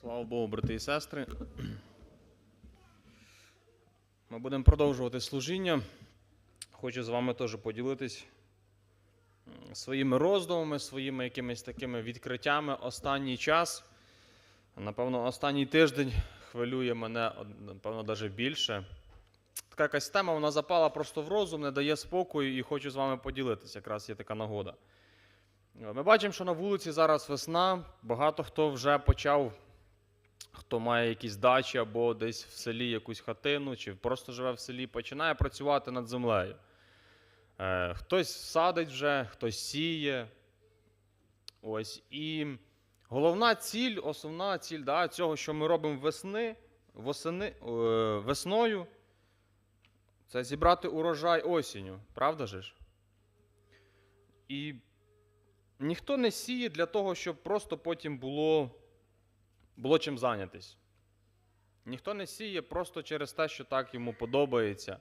Слава Богу, брати і сестри. Ми будемо продовжувати служіння. Хочу з вами теж поділитись своїми роздумами, своїми якимись такими відкриттями. Останній час, напевно, останній тиждень хвилює мене, напевно, навіть більше. Така якась тема, вона запала просто в розум, не дає спокою і хочу з вами поділитися. Якраз є така нагода. Ми бачимо, що на вулиці зараз весна. Багато хто вже почав, хто має якісь дачі або десь в селі якусь хатину, чи просто живе в селі, починає працювати над землею. Е, хтось садить вже, хтось сіє. Ось. І головна ціль, основна ціль да, цього, що ми робимо весни, восени, е, весною, це зібрати урожай осінню. Правда же ж? І ніхто не сіє для того, щоб просто потім було, було чим зайнятись. Ніхто не сіє просто через те, що так йому подобається.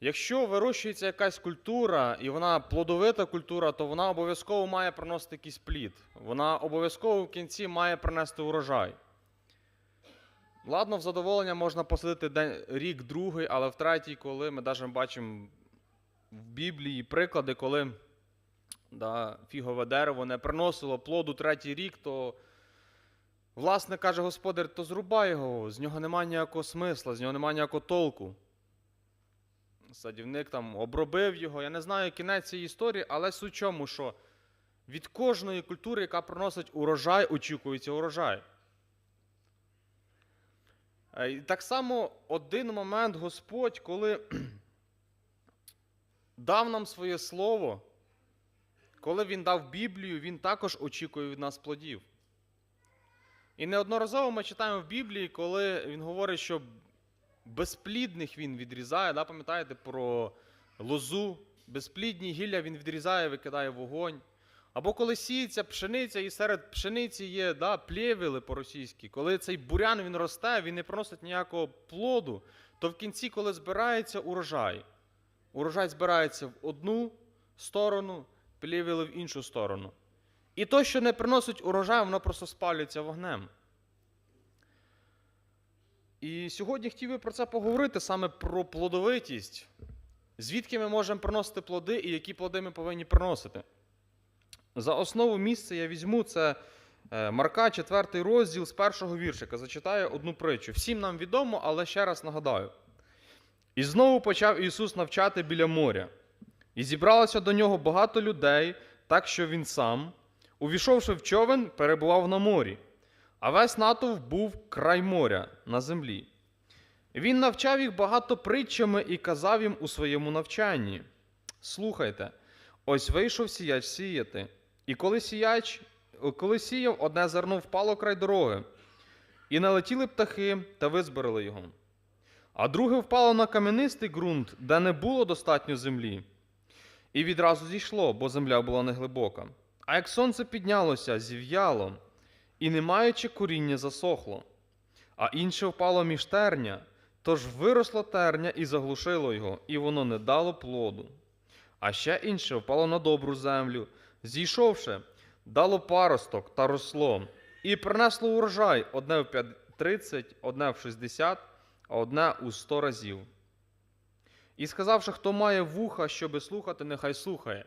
Якщо вирощується якась культура, і вона плодовита культура, то вона обов'язково має приносити якийсь плід. Вона обов'язково в кінці має принести урожай. Ладно, в задоволення можна посадити рік, другий, але в третій, коли ми навіть бачимо в Біблії приклади, коли да, фігове дерево не приносило плоду третій рік, то, власне, каже господар, то зрубай його, з нього немає ніякого смисла, з нього немає ніякого толку. Садівник там обробив його. Я не знаю кінець цієї історії, але суть чому, що від кожної культури, яка приносить урожай, очікується урожай. Е, І так само один момент Господь, коли дав нам своє слово, коли він дав Біблію, він також очікує від нас плодів. І неодноразово ми читаємо в Біблії, коли він говорить, що безплідних він відрізає. Да? Пам'ятаєте про лозу, безплідні гілля він відрізає, викидає вогонь. Або коли сіється пшениця, і серед пшениці є да, плєвіли по-російськи, коли цей бурян він росте, він не приносить ніякого плоду, то в кінці, коли збирається урожай, урожай збирається в одну сторону, плєвіли в іншу сторону. І то, що не приносить урожай, воно просто спалюється вогнем. І сьогодні хотів би про це поговорити саме про плодовитість. Звідки ми можемо приносити плоди і які плоди ми повинні приносити. За основу місця я візьму це е, Марка, 4 розділ з першого віршика. Зачитаю одну притчу. Всім нам відомо, але ще раз нагадаю. І знову почав Ісус навчати біля моря. І зібралося до нього багато людей, так що він сам, увійшовши в човен, перебував на морі, а весь натовп був край моря на землі. Він навчав їх багато притчами і казав їм у своєму навчанні: Слухайте, ось вийшов сіяч сіяти. І коли сіяч, коли сіяв, одне зерно впало край дороги, і налетіли птахи та визбирали його. А друге впало на кам'янистий ґрунт, де не було достатньо землі. І відразу зійшло, бо земля була неглибока. А як сонце піднялося, зів'яло, і, не маючи коріння, засохло. А інше впало між терня, тож виросло терня і заглушило його, і воно не дало плоду. А ще інше впало на добру землю, зійшовши, дало паросток та росло, і принесло урожай одне в 30, одне в 60, а одне у 100 разів. І сказавши, хто має вуха, щоби слухати, нехай слухає.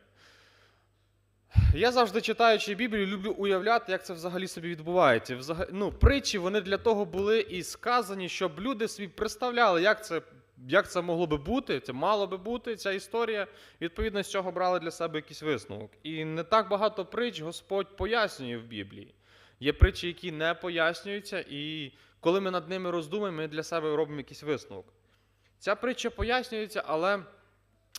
Я завжди читаючи Біблію, люблю уявляти, як це взагалі собі відбувається. Взага... Ну, притчі вони для того були і сказані, щоб люди собі представляли, як це, як це могло би бути, це мало би бути, ця історія. Відповідно, з цього брали для себе якийсь висновок. І не так багато притч Господь пояснює в Біблії. Є притчі, які не пояснюються, і коли ми над ними роздумаємо, ми для себе робимо якийсь висновок. Ця притча пояснюється, але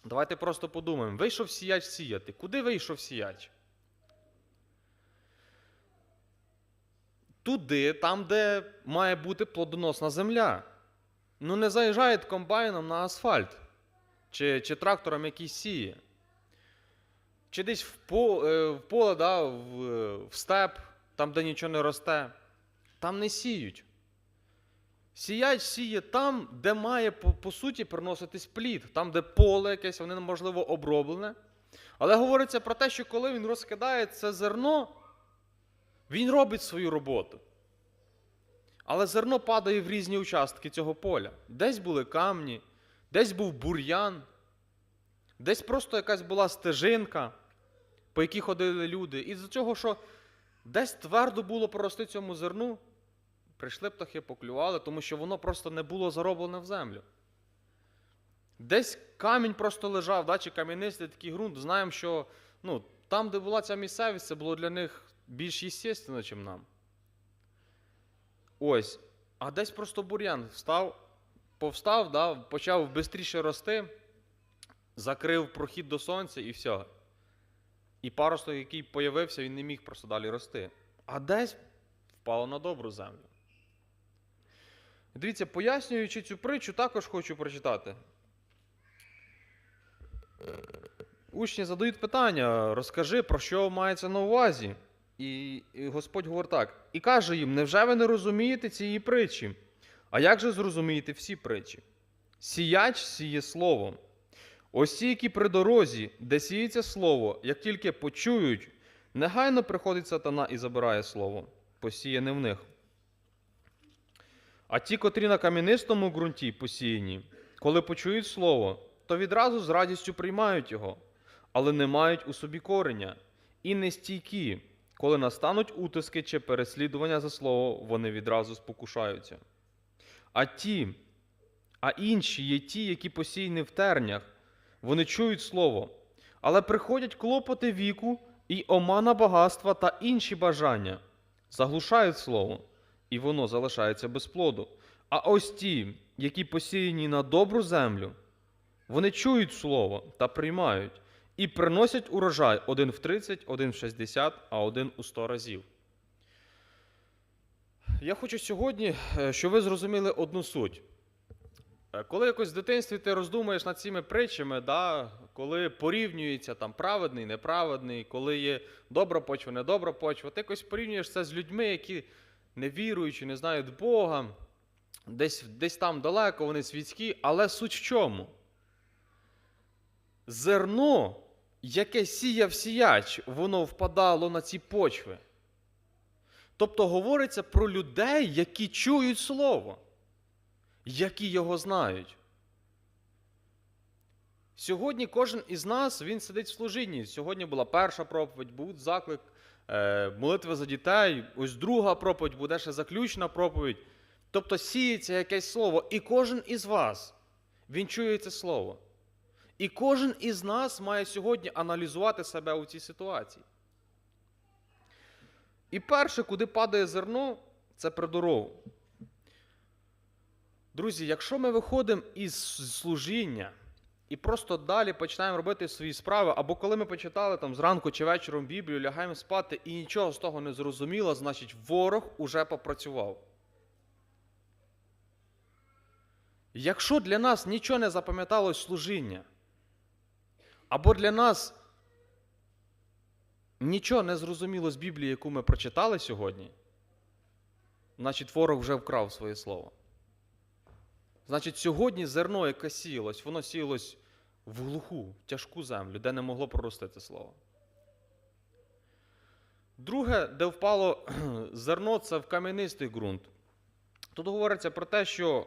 давайте просто подумаємо: вийшов сіяч сіяти. Куди вийшов сіяч? Туди, там, де має бути плодоносна земля. Ну, не заїжджає комбайном на асфальт, чи, чи трактором який сіє. Чи десь в в, поле да, в, в степ, там, де нічого не росте. Там не сіють. Сіяч сіє там, де має по, по суті приноситись плід, там, де поле якесь, воно можливо оброблене. Але говориться про те, що коли він розкидає це зерно, він робить свою роботу. Але зерно падає в різні участки цього поля. Десь були камні, десь був бур'ян, десь просто якась була стежинка, по якій ходили люди. І з цього, що десь твердо було прорости цьому зерну, прийшли птахи, поклювали, тому що воно просто не було зароблене в землю. Десь камінь просто лежав, да, чи кам'янистий такий ґрунт. Знаємо, що ну, там, де була ця місцевість, це було для них більш естественно, ніж нам. Ось. А десь просто бур'ян встав, повстав, да, почав швидше рости, закрив прохід до сонця і все. І паросток, який появився, він не міг просто далі рости. А десь впало на добру землю. Дивіться, пояснюючи цю притчу, також хочу прочитати. Учні задають питання: розкажи, про що мається на увазі. І, Господь говорить так: і каже їм: невже ви не розумієте цієї притчі? А як же зрозумієте всі притчі? Сіяч сіє слово. Ось ті, які при дорозі, де сіється слово, як тільки почують, негайно приходить сатана і забирає слово, посіяне в них. А ті, котрі на кам'янистому ґрунті посіяні, коли почують слово, то відразу з радістю приймають його, але не мають у собі кореня, і не стійкі, коли настануть утиски чи переслідування за слово, вони відразу спокушаються. А ті, а інші є ті, які посіяні в тернях, вони чують слово, але приходять клопоти віку і омана багатства та інші бажання, заглушають слово, і воно залишається без плоду. А ось ті, які посіяні на добру землю, вони чують слово та приймають, і приносять урожай один в 30, один в 60, а один у 100 разів. Я хочу сьогодні, е, щоб ви зрозуміли одну суть. Е, Коли якось в дитинстві ти роздумуєш над цими притчами, да, коли порівнюється там праведний, неправедний, коли є добра почва, недобра почва, ти якось порівнюєш це з людьми, які не віруючи, не знають Бога, десь, десь там далеко вони світські, але суть в чому? Зерно, яке сіяв сіяч, воно впадало на ці почви. Тобто говориться про людей, які чують слово які його знають. Сьогодні кожен із нас він сидить в служінні. Сьогодні була перша проповідь, був заклик молитви за дітей. Ось друга проповідь, буде ще заключна проповідь. Тобто сіється якесь слово, і кожен із вас він чує це слово. І кожен із нас має сьогодні аналізувати себе у цій ситуації. І перше, куди падає зерно, це при дорогу. Друзі, якщо ми виходимо із служіння і просто далі починаємо робити свої справи, або коли ми почитали там зранку чи вечором Біблію, лягаємо спати і нічого з того не зрозуміло, значить ворог уже попрацював. Якщо для нас нічого не запам'яталось служіння, або для нас нічого не зрозуміло з Біблії, яку ми прочитали сьогодні, значить ворог вже вкрав своє слово. Значить, сьогодні зерно, яке сіялось, воно сіялось в глуху, тяжку землю, де не могло проростити слово. Друге, де впало зерно, це в кам'янистий ґрунт. Тут говориться про те, що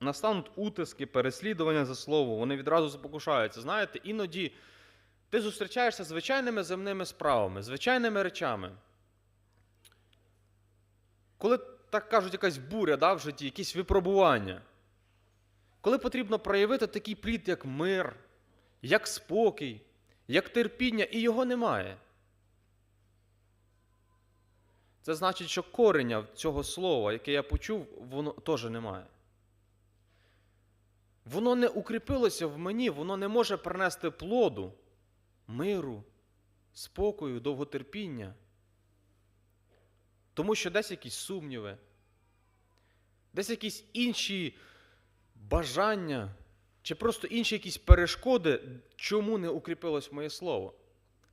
настануть утиски, переслідування за слово, вони відразу запокушаються. Знаєте, іноді ти зустрічаєшся з звичайними земними справами, звичайними речами. Коли, так кажуть, якась буря да, в житті, якісь випробування. Коли потрібно проявити такий плід, як мир, як спокій, як терпіння, і його немає. Це значить, що кореня цього слова, яке я почув, воно теж немає. Воно не укріпилося в мені, воно не може принести плоду, миру, спокою, довготерпіння. Тому що десь якісь сумніви, десь якісь інші бажання чи просто інші якісь перешкоди, чому не укріпилось моє слово.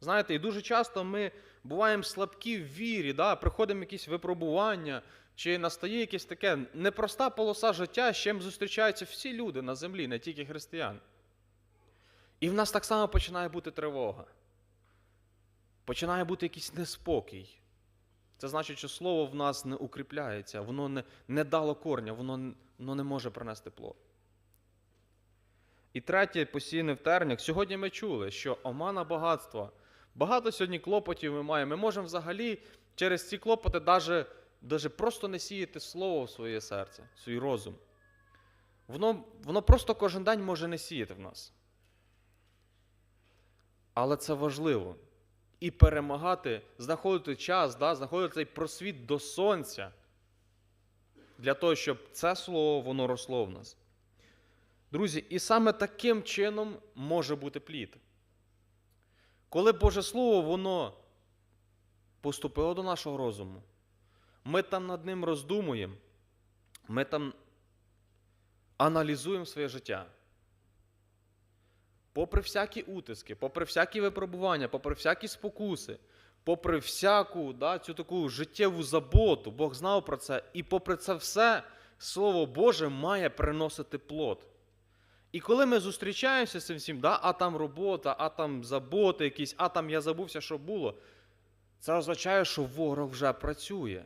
Знаєте, і дуже часто ми буваємо слабкі в вірі, да? приходимо якісь випробування, чи настає якесь таке непроста полоса життя, з чим зустрічаються всі люди на землі, не тільки християни. І в нас так само починає бути тривога. Починає бути якийсь неспокій. Це значить, що слово в нас не укріпляється, воно не, не дало корня, воно, воно не може принести плод. І третє, посіяне в. Сьогодні ми чули, що омана багатства. Багато сьогодні клопотів ми маємо. Ми можемо взагалі через ці клопоти даже, даже просто не сіяти слово в своє серце, в свій розум. Воно, воно просто кожен день може не сіяти в нас. Але це важливо. І перемагати, знаходити час, да, знаходити цей просвіт до сонця для того, щоб це слово воно росло в нас. Друзі, і саме таким чином може бути плід. Коли Боже Слово, воно поступило до нашого розуму, ми там над ним роздумуємо, ми там аналізуємо своє життя. Попри всякі утиски, попри всякі випробування, попри всякі спокуси, попри всяку да, цю таку життєву заботу, Бог знав про це, і попри це все, Слово Боже має приносити плод. І коли ми зустрічаємося з цим всім, да, а там робота, а там заботи якісь, а там я забувся, що було, це означає, що ворог вже працює.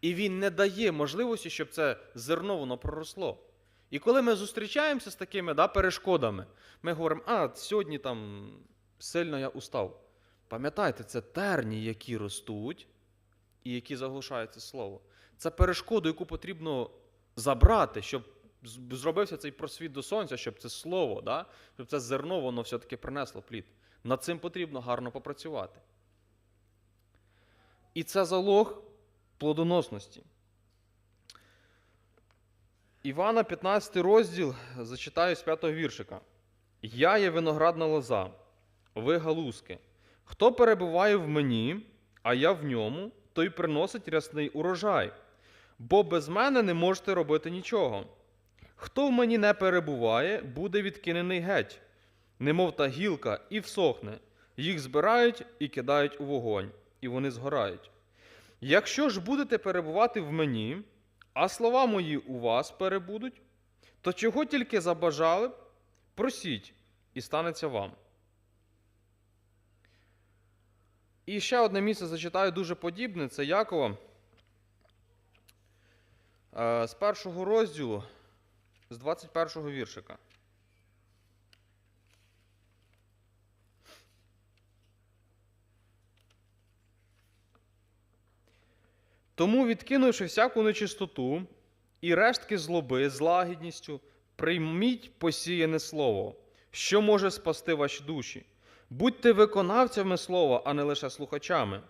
І він не дає можливості, щоб це зерно воно проросло. І коли ми зустрічаємося з такими да, перешкодами, ми говоримо, а сьогодні там сильно я устав. Пам'ятайте, це терні, які ростуть і які заглушають це слово. Це перешкоду, яку потрібно забрати, щоб зробився цей просвіт до сонця, щоб це слово, да? щоб це зерно воно все-таки принесло плід. Над цим потрібно гарно попрацювати. І це залог плодоносності. Івана, 15 розділ, зачитаю з 5 віршика. Я є виноградна лоза, ви галузки. Хто перебуває в мені, а я в ньому, той приносить рясний урожай, бо без мене не можете робити нічого. Хто в мені не перебуває, буде відкинений геть, немов та гілка, і всохне. Їх збирають і кидають у вогонь, і вони згорають. Якщо ж будете перебувати в мені, а слова мої у вас перебудуть, то чого тільки забажали, просіть, і станеться вам. І ще одне місце зачитаю дуже подібне це Якова. Е, З першого розділу, з 21 віршика. Тому, відкинувши всяку нечистоту і рештки злоби з лагідністю, прийміть посіяне слово, що може спасти ваші душі. Будьте виконавцями слова, а не лише слухачами,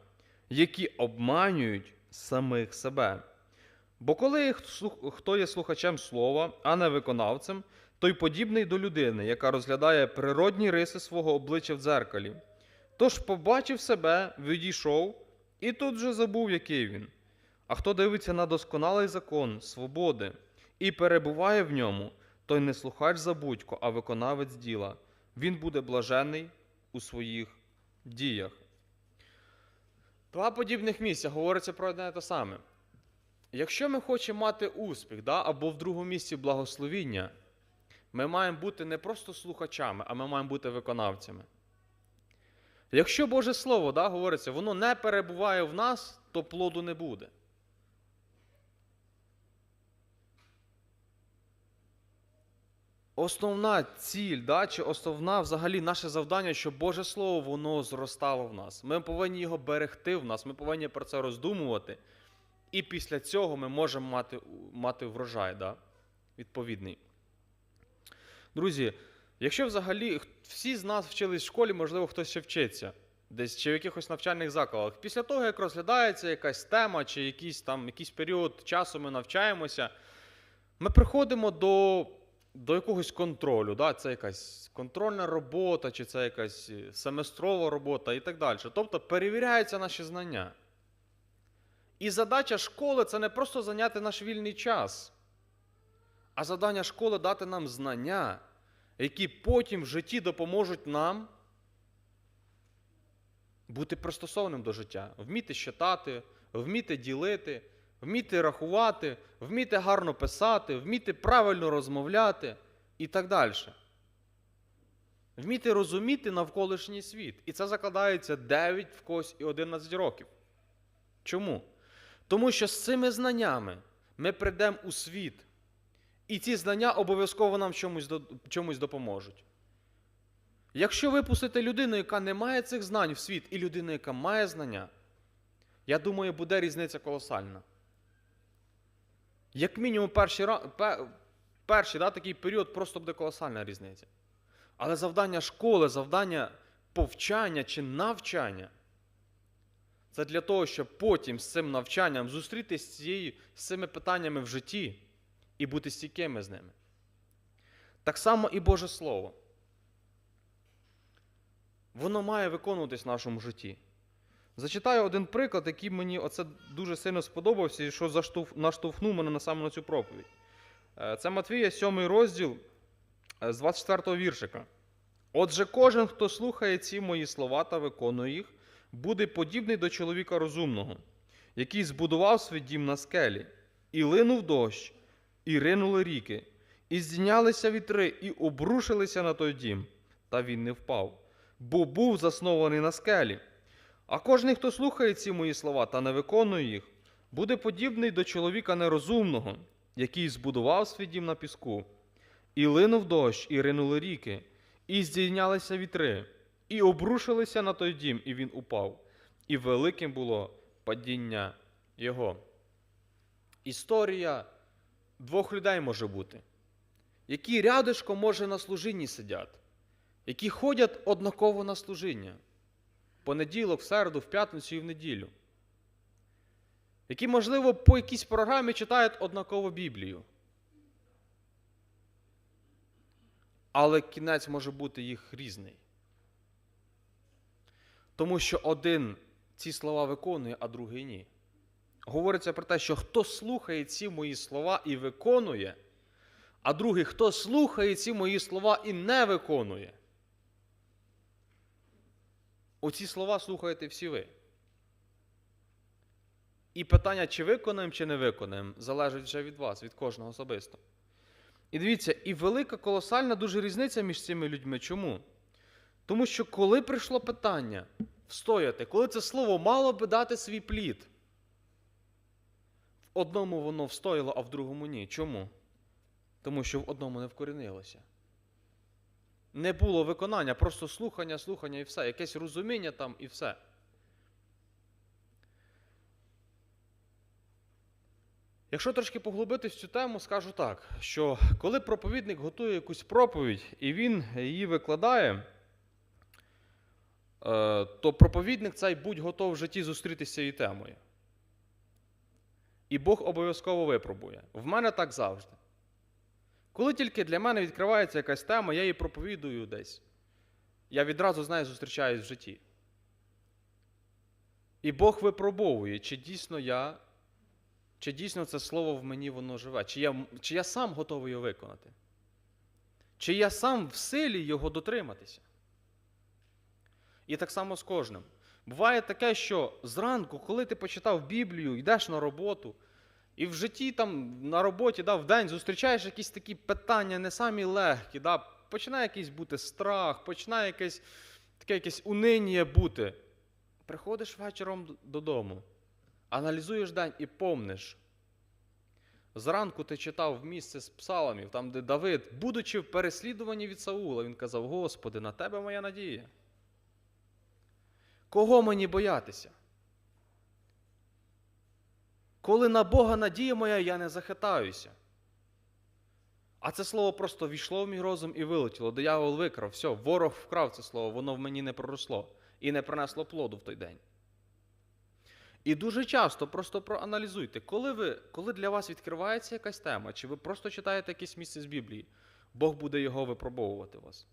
які обманюють самих себе. Бо коли хто є слухачем слова, а не виконавцем, той подібний до людини, яка розглядає природні риси свого обличчя в дзеркалі. Тож побачив себе, відійшов, і тут же забув, який він. А хто дивиться на досконалий закон свободи і перебуває в ньому, той не слухач забудько, а виконавець діла. Він буде блажений у своїх діях. Два подібних місця говориться про одне те саме. Якщо ми хочемо мати успіх, да, або в другому місці благословіння, ми маємо бути не просто слухачами, а ми маємо бути виконавцями. Якщо Боже Слово да, говориться, воно не перебуває в нас, то плоду не буде. Основна ціль, да, чи основна взагалі наше завдання, щоб Боже Слово воно зростало в нас. Ми повинні його берегти в нас, ми повинні про це роздумувати. І після цього ми можемо мати, мати врожай да, відповідний. Друзі, якщо взагалі всі з нас вчились в школі, можливо, хтось ще вчиться, десь чи в якихось навчальних закладах. Після того, як розглядається якась тема, чи якийсь там якийсь період часу ми навчаємося, ми приходимо до, до якогось контролю. Да? Це якась контрольна робота, чи це якась е, семестрова робота і так далі. Тобто перевіряються наші знання. І задача школи це не просто зайняти наш вільний час, а завдання школи дати нам знання, які потім в житті допоможуть нам бути пристосованим до життя, вміти читати, вміти ділити, вміти рахувати, вміти гарно писати, вміти правильно розмовляти і так далі. Вміти розуміти навколишній світ. І це закладається 9 в когось і 11 років. Чому? Тому що з цими знаннями ми прийдемо у світ, і ці знання обов'язково нам чомусь, чомусь допоможуть. Якщо випустити людину, яка не має цих знань в світ, і людину, яка має знання, я думаю, буде різниця колосальна. Як мінімум, перший, перший да, такий період просто буде колосальна різниця. Але завдання школи, завдання повчання чи навчання це для того, щоб потім з цим навчанням зустрітися з, цією, з цими питаннями в житті і бути стійкими з ними. Так само і Боже Слово. Воно має виконуватись в нашому житті. Зачитаю один приклад, який мені оце дуже сильно сподобався і що наштовхнув мене на саме на цю проповідь. Е, Це Матвія, 7 розділ е, з 24 віршика. Отже, кожен, хто слухає ці мої слова та виконує їх, буде подібний до чоловіка розумного, який збудував свій дім на скелі, і линув дощ, і ринули ріки, і здійнялися вітри, і обрушилися на той дім, та він не впав, бо був заснований на скелі. А кожен, хто слухає ці мої слова та не виконує їх, буде подібний до чоловіка нерозумного, який збудував свій дім на піску, і линув дощ, і ринули ріки, і здійнялися вітри, і обрушилися на той дім, і він упав, і великим було падіння його. Історія двох людей може бути, які рядишком, може, на служінні сидять, які ходять однаково на служіння понеділок, в середу, в п'ятницю і в неділю. Які, можливо, по якійсь програмі читають однаково Біблію. Але кінець може бути їх різний. Тому що один ці слова виконує, а другий ні. Говориться про те, що хто слухає ці мої слова і виконує, а другий, хто слухає ці мої слова і не виконує. Оці слова слухаєте всі ви. І питання, чи виконаємо, чи не виконаємо, залежить вже від вас, від кожного особисто. І дивіться, і велика колосальна дуже різниця між цими людьми. Чому? Тому що коли прийшло питання встояти, коли це слово мало би дати свій плід, в одному воно встояло, а в другому ні. Чому? Тому що в одному не вкорінилося. Не було виконання, просто слухання, слухання і все, якесь розуміння там і все. Якщо трошки поглибитись в цю тему, скажу так, що коли проповідник готує якусь проповідь і він її викладає, то проповідник цей будь готов в житті зустрітися цією темою. І Бог обов'язково випробує. В мене так завжди. Коли тільки для мене відкривається якась тема, я її проповідую десь. Я відразу з нею зустрічаюсь в житті. І Бог випробовує, чи дійсно я, чи дійсно це слово в мені воно живе, чи я, чи я сам готовий його виконати, чи я сам в силі його дотриматися. І так само з кожним. Буває таке, що зранку, коли ти почитав Біблію, йдеш на роботу, і в житті там на роботі да, в день зустрічаєш якісь такі питання, не самі легкі. Да, Починає якийсь бути страх, починає якесь таке якесь униння бути. Приходиш вечором додому, аналізуєш день і помниш. Зранку ти читав місце з псалмів, там, де Давид, будучи в переслідуванні від Саула, він казав: Господи, на тебе моя надія. Кого мені боятися? Коли на Бога надія моя, я не захитаюся. А це слово просто війшло в мій розум і вилетіло. Диявол викрав, все, ворог вкрав це слово, воно в мені не проросло і не принесло плоду в той день. І дуже часто просто проаналізуйте, коли, ви, коли для вас відкривається якась тема, чи ви просто читаєте якесь місце з Біблії, Бог буде його випробовувати вас.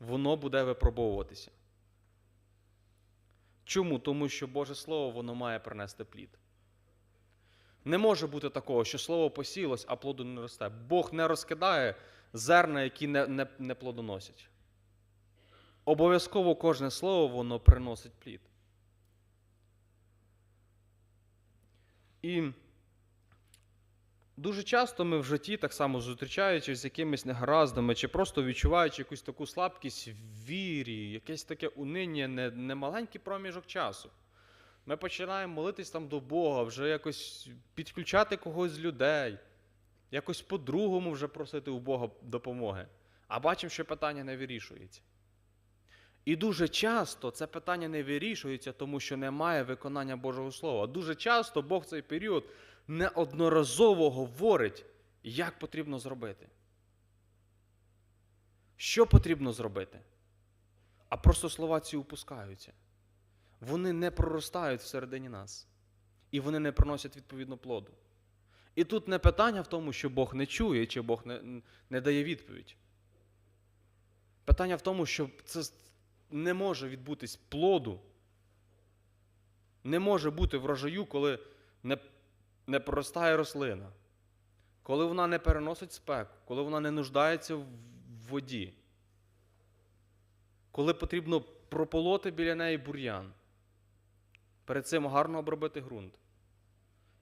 Воно буде випробовуватися. Чому? Тому що Боже Слово воно має принести плід. Не може бути такого, що слово посілось, а плоду не росте. Бог не розкидає зерна, які не, не, не плодоносять. Обов'язково кожне слово воно приносить плід. І дуже часто ми в житті, так само зустрічаючись з якимись негараздами, чи просто відчуваючи якусь таку слабкість в вірі, якесь таке униння, не, не маленький проміжок часу. Ми починаємо молитись там до Бога, вже якось підключати когось з людей, якось по-другому вже просити у Бога допомоги. А бачимо, що питання не вирішується. І дуже часто це питання не вирішується, тому що немає виконання Божого Слова. Дуже часто Бог в цей період неодноразово говорить, як потрібно зробити. Що потрібно зробити? А просто слова ці упускаються. Вони не проростають всередині нас. І вони не приносять відповідно плоду. І тут не питання в тому, що Бог не чує, чи Бог не, не дає відповідь. Питання в тому, що це не може відбутись плоду. Не може бути врожаю, коли не, не проростає рослина, коли вона не переносить спеку, коли вона не нуждається в воді, коли потрібно прополоти біля неї бур'ян, перед цим гарно обробити ґрунт.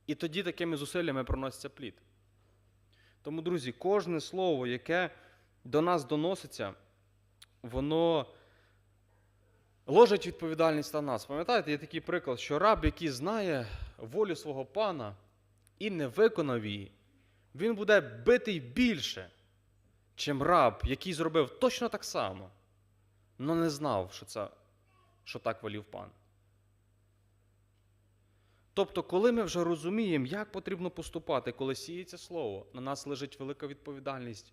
І тоді такими зусиллями приноситься плід. Тому, друзі, кожне слово, яке до нас доноситься, воно ложить відповідальність на нас. Пам'ятаєте, є такий приклад, що раб, який знає волю свого пана і не виконав її, він буде битий більше, чим раб, який зробив точно так само, але не знав, що, це, що так волів пан. Тобто, коли ми вже розуміємо, як потрібно поступати, коли сіється слово, на нас лежить велика відповідальність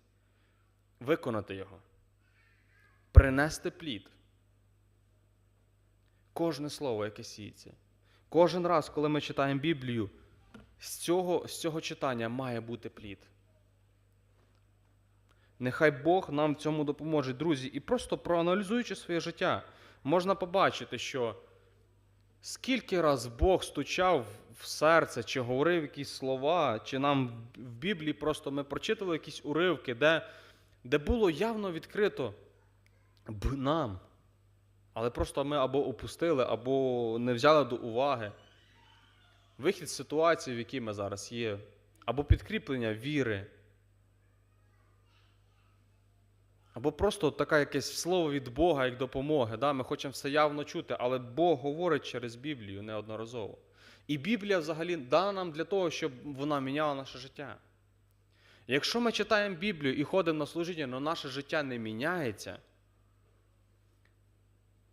виконати його, принести плід. Кожне слово, яке сіється. Кожен раз, коли ми читаємо Біблію, з цього, з цього читання має бути плід. Нехай Бог нам в цьому допоможе, друзі. І просто проаналізуючи своє життя, можна побачити, що скільки раз Бог стучав в серце, чи говорив якісь слова, чи нам в Біблії просто ми прочитали якісь уривки, де, де було явно відкрито б нам. Але просто ми або опустили, або не взяли до уваги вихід з ситуації, в якій ми зараз є, або підкріплення віри, або просто таке якесь слово від Бога як допомоги. Да? Ми хочемо все явно чути, але Бог говорить через Біблію неодноразово. І Біблія взагалі дана нам для того, щоб вона міняла наше життя. Якщо ми читаємо Біблію і ходимо на служіння, але наше життя не міняється,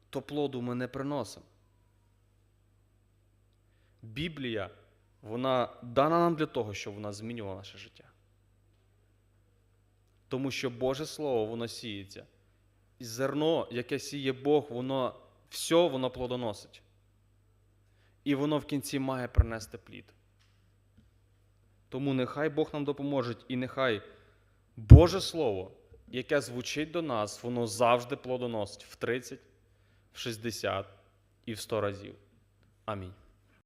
то плоду ми не приносимо. Біблія, вона дана нам для того, щоб вона змінювала наше життя. Тому що Боже Слово, воно сіється. І зерно, яке сіє Бог, воно все воно плодоносить. І воно в кінці має принести плід. Тому нехай Бог нам допоможе, і нехай Боже Слово, яке звучить до нас, воно завжди плодоносить в 30, в 60 і в 100 разів. Амінь.